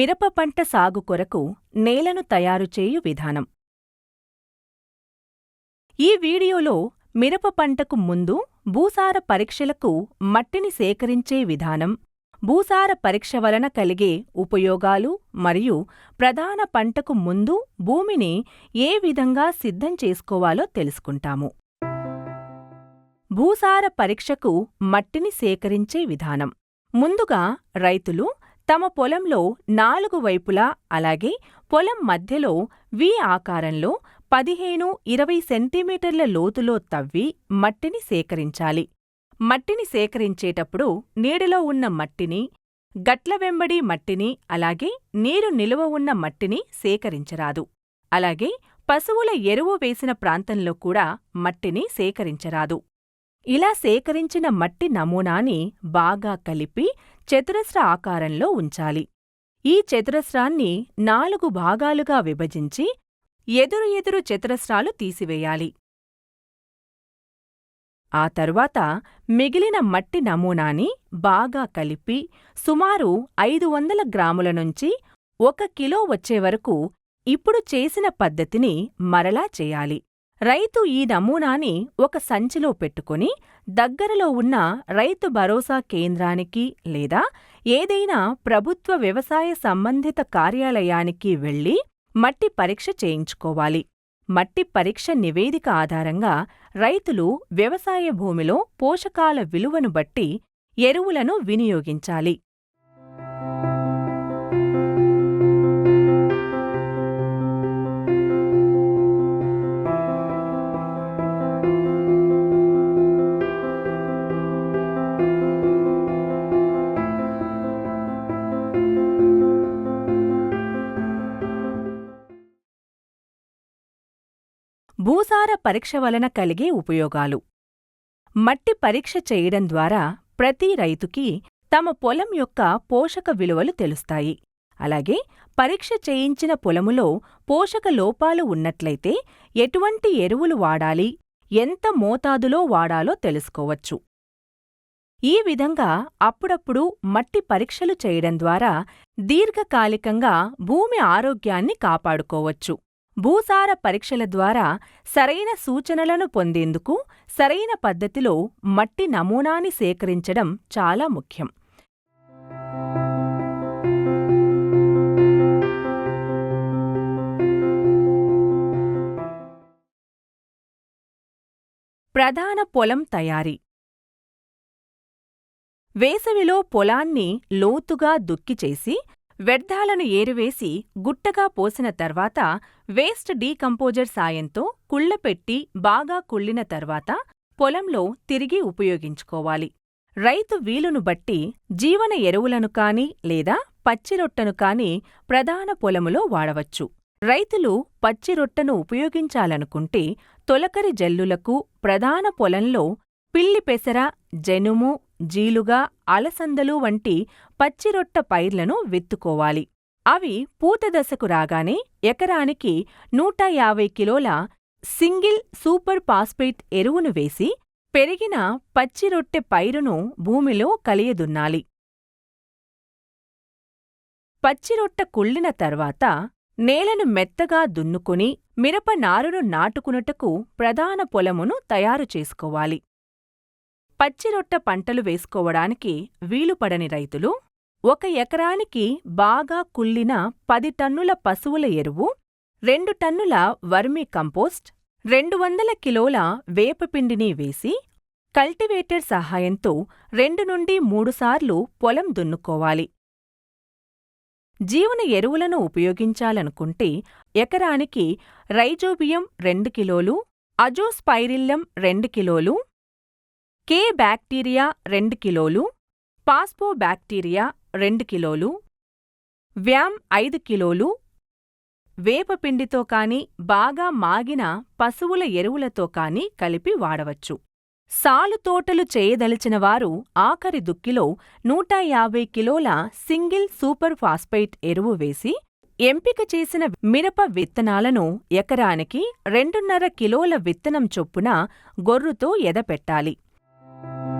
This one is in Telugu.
మిరప పంట సాగు కొరకు నేలను తయారు చేయు విధానం. ఈ వీడియోలో మిరప పంటకు ముందు భూసార పరీక్షలకు మట్టిని సేకరించే విధానం భూసార పరీక్ష వలన కలిగే ఉపయోగాలు మరియు ప్రధాన పంటకు ముందు భూమిని ఏ విధంగా సిద్ధం చేసుకోవాలో తెలుసుకుంటాము. భూసార పరీక్షకు మట్టిని సేకరించే విధానం. ముందుగా రైతులు తమ పొలంలో నాలుగు వైపులా అలాగే పొలం మధ్యలో వి ఆకారంలో పదిహేను ఇరవై సెంటీమీటర్ల లోతులో తవ్వి మట్టిని సేకరించాలి. మట్టిని సేకరించేటప్పుడు నీడలో ఉన్న మట్టిని గట్ల వెంబడి మట్టిని అలాగే నీరు నిలువ ఉన్న మట్టిని సేకరించరాదు. అలాగే పశువుల ఎరువు వేసిన ప్రాంతంలో కూడా మట్టిని సేకరించరాదు. ఇలా సేకరించిన మట్టి నమూనాని బాగా కలిపి చతురస్ర ఆకారంలో ఉంచాలి. ఈ చతురస్రాన్ని నాలుగు భాగాలుగా విభజించి ఎదురు ఎదురు చతురస్రాలు తీసివేయాలి. ఆ తరువాత మిగిలిన మట్టి నమూనాని బాగా కలిపి సుమారు ఐదు వందల గ్రాముల నుంచి ఒక కిలో వచ్చేవరకు ఇప్పుడు చేసిన పద్ధతిని మరలా చేయాలి. రైతు ఈ నమూనాని ఒక సంచిలో పెట్టుకుని దగ్గరలో ఉన్న రైతు భరోసా కేంద్రానికి లేదా ఏదైనా ప్రభుత్వ వ్యవసాయ సంబంధిత కార్యాలయానికి వెళ్ళి మట్టి పరీక్ష చేయించుకోవాలి. మట్టి పరీక్ష నివేదిక ఆధారంగా రైతులు వ్యవసాయ భూమిలో పోషకాల విలువను బట్టి ఎరువులను వినియోగించాలి. భూసార పరీక్ష వలన కలిగే ఉపయోగాలు. మట్టి పరీక్ష చేయడం ద్వారా ప్రతి రైతుకి తమ పొలం యొక్క పోషక విలువలు తెలుస్తాయి. అలాగే పరీక్ష చేయించిన పొలములో పోషక లోపాలు ఉన్నట్లయితే ఎటువంటి ఎరువులు వాడాలి ఎంత మోతాదులో వాడాలో తెలుసుకోవచ్చు. ఈ విధంగా అప్పుడప్పుడు మట్టి పరీక్షలు చేయడం ద్వారా దీర్ఘకాలికంగా భూమి ఆరోగ్యాన్ని కాపాడుకోవచ్చు. భూసార పరీక్షల ద్వారా సరైన సూచనలను పొందేందుకు సరైన పద్ధతిలో మట్టి నమూనాని సేకరించడం చాలా ముఖ్యం. ప్రధాన పొలం తయారీ. వేసవిలో పొలాన్ని లోతుగా దుక్కిచేసి వ్యర్థాలను ఏరివేసి గుట్టగా పోసిన తర్వాత వేస్ట్ డీకంపోజర్ సాయంతో కుళ్ళపెట్టి బాగా కుళ్ళిన తర్వాత పొలంలో తిరిగి ఉపయోగించుకోవాలి. రైతు వీలును బట్టి జీవన ఎరువులను కాని లేదా పచ్చిరొట్టను కాని ప్రధాన పొలములో వాడవచ్చు. రైతులు పచ్చిరొట్టను ఉపయోగించాలనుకుంటే తొలకరి జల్లులకు ప్రధాన పొలంలో పిల్లిపెసర జనుము జీలుగా అలసందలు వంటి పచ్చిరొట్ట పైర్లను విత్తుకోవాలి. అవి పూతదశకు రాగానే ఎకరానికి నూట యాభై కిలోల సింగిల్ సూపర్ పాస్పేట్ ఎరువును వేసి పెరిగిన పచ్చిరొట్టె పైరును భూమిలో కలియదున్నాలి. పచ్చిరొట్ట కుళ్ళిన తర్వాత నేలను మెత్తగా దున్నుకుని మిరప నారును నాటుకునుటకు ప్రధాన పొలమును తయారు చేసుకోవాలి. పచ్చిరొట్ట పంటలు వేసుకోవడానికి వీలుపడని రైతులు ఒక ఎకరానికి బాగా కుళ్ళిన పది టన్నుల పశువుల ఎరువు రెండు టన్నుల వర్మీ కంపోస్ట్ రెండు వందల కిలోల వేపపిండిని వేసి కల్టివేటర్ సహాయంతో రెండు నుండి మూడుసార్లు పొలం దున్నుకోవాలి. జీవన ఎరువులను ఉపయోగించాలనుకుంటే ఎకరానికి రైజోబియం రెండు కిలోలు అజోస్పైరిల్లం రెండు కిలోలు కే బ్యాక్టీరియా రెండు కిలోలు పాస్పో బ్యాక్టీరియా రెండు కిలోలు వ్యామ్ ఐదు కిలోలు వేపపిండితో కాని బాగా మాగిన పశువుల ఎరువులతో కాని కలిపి వాడవచ్చు. సాలు తోటలు చేయదలిచినవారు ఆఖరి దుక్కిలో నూట యాభై కిలోల సింగిల్ సూపర్ ఫాస్ఫైట్ ఎరువు వేసి ఎంపిక చేసిన మిరప విత్తనాలను ఎకరానికి రెండున్నర కిలోల విత్తనం చొప్పున గొర్రుతో ఎదపెట్టాలి. thank you